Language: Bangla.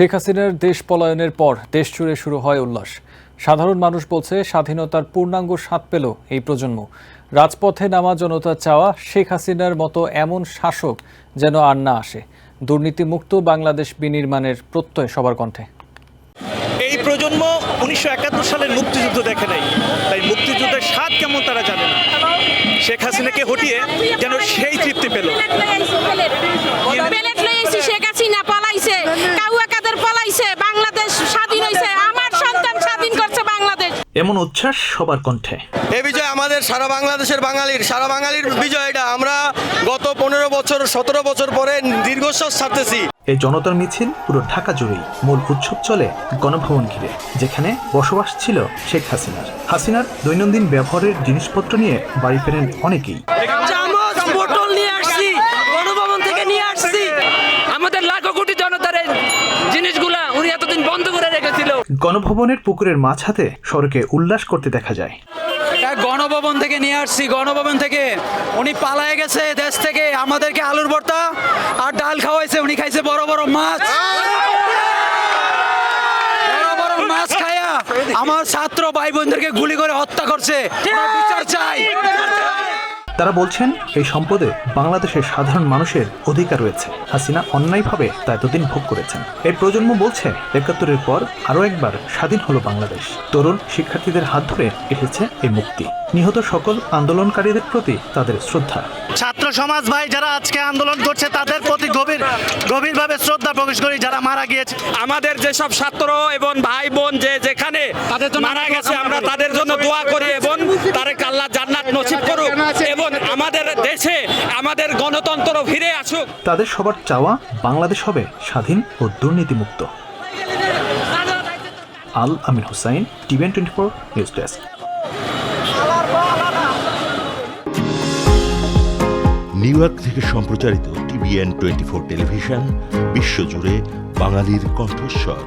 শেখ হাসিনার দেশ পলায়নের পর দেশ জুড়ে শুরু হয় উল্লাস। সাধারণ মানুষ বলছে স্বাধীনতার পূর্ণাঙ্গ স্বাদ পেল এই প্রজন্ম। রাজপথে নামা জনতার চাওয়া শেখ হাসিনার মতো এমন শাসক যেন আর না আসে। দুর্নীতিমুক্ত বাংলাদেশ বিনির্মাণের প্রত্যয় সবার কণ্ঠে। এই প্রজন্ম উনিশশো একাত্তর সালের মুক্তিযুদ্ধ দেখে নাই। তাই মুক্তিযুদ্ধের স্বাদ কেমন তারা জানে না। শেখ হাসিনাকে হটিয়ে যেন সেই তৃপ্তি পেল। এমন উচ্ছ্বাস সবার কণ্ঠে? এই বিজয় আমাদের সারা বাংলাদেশের বাঙালির সারা বাঙালির বিজয় এটা। আমরা গত পনেরো বছর সতেরো বছর পরে দীর্ঘশ্বাস ছাড়তেছি। এই জনতার মিছিল পুরো ঢাকা জুড়েই মূল উৎসব চলে গণভবন ঘিরে যেখানে বসবাস ছিল শেখ হাসিনার। হাসিনার দৈনন্দিন ব্যবহারের জিনিসপত্র নিয়ে বাড়ি ফেরেন অনেকেই। চামচ পটল নিয়ে আসছি গণভবন থেকে নিয়ে আসছি। আমাদের লাখো কোটি জনতার গণভবনের পুকুরের মাছ হাতে সড়কে উল্লাস করতে দেখা যায়। এটা গণভবন থেকে নিয়ে আসছি, গণভবন থেকে। উনি পালায়ে গেছে দেশ থেকে। আমাদেরকে আলুর ভর্তা আর ডাল খাওয়াইছে। উনি খাইছে বড় বড় মাছ। মাছ খায়া আমার ছাত্র ভাই বোনদেরকে গুলি করে হত্যা করছে। বিচার চাই। তারা বলছেন এই সম্পদে বাংলাদেশের সাধারণ মানুষের অধিকার রয়েছে। হাসিনা অন্যায়ভাবে তা এতদিন ভোগ করেছেন। এই প্রজন্ম বলছে একাত্তরের পর আরও একবার স্বাধীন হলো বাংলাদেশ। তরুণ শিক্ষার্থীদের হাত ধরে এসেছে এই মুক্তি। নিহত সকল আন্দোলনকারীদের প্রতি তাদের শ্রদ্ধা। ছাত্র সমাজ ভাই যারা আজকে আন্দোলন করছে তাদের প্রতি গভীর গভীরভাবে শ্রদ্ধা প্রকাশ করি যারা মারা গিয়েছে। আমাদের যেসব ছাত্র এবং ভাই বোন যে যেখানে মারা গেছে আমরা তাদের জন্য দোয়া করি এবং তারে আল্লাহ জান্নাত নসিব করুক এবং দেশে আমাদের গণতন্ত্র ফিরে আসুক। তাদের সবার চাওয়া বাংলাদেশ হবে স্বাধীন ও দুর্নীতিমুক্ত। Al Amin Hussain TVN twenty four news desk. New York থেকে সম্প্রচারিত টিভিএন টোয়েন্টি ফোর টেলিভিশন বিশ্বজুড়ে বাঙালির কণ্ঠস্বর।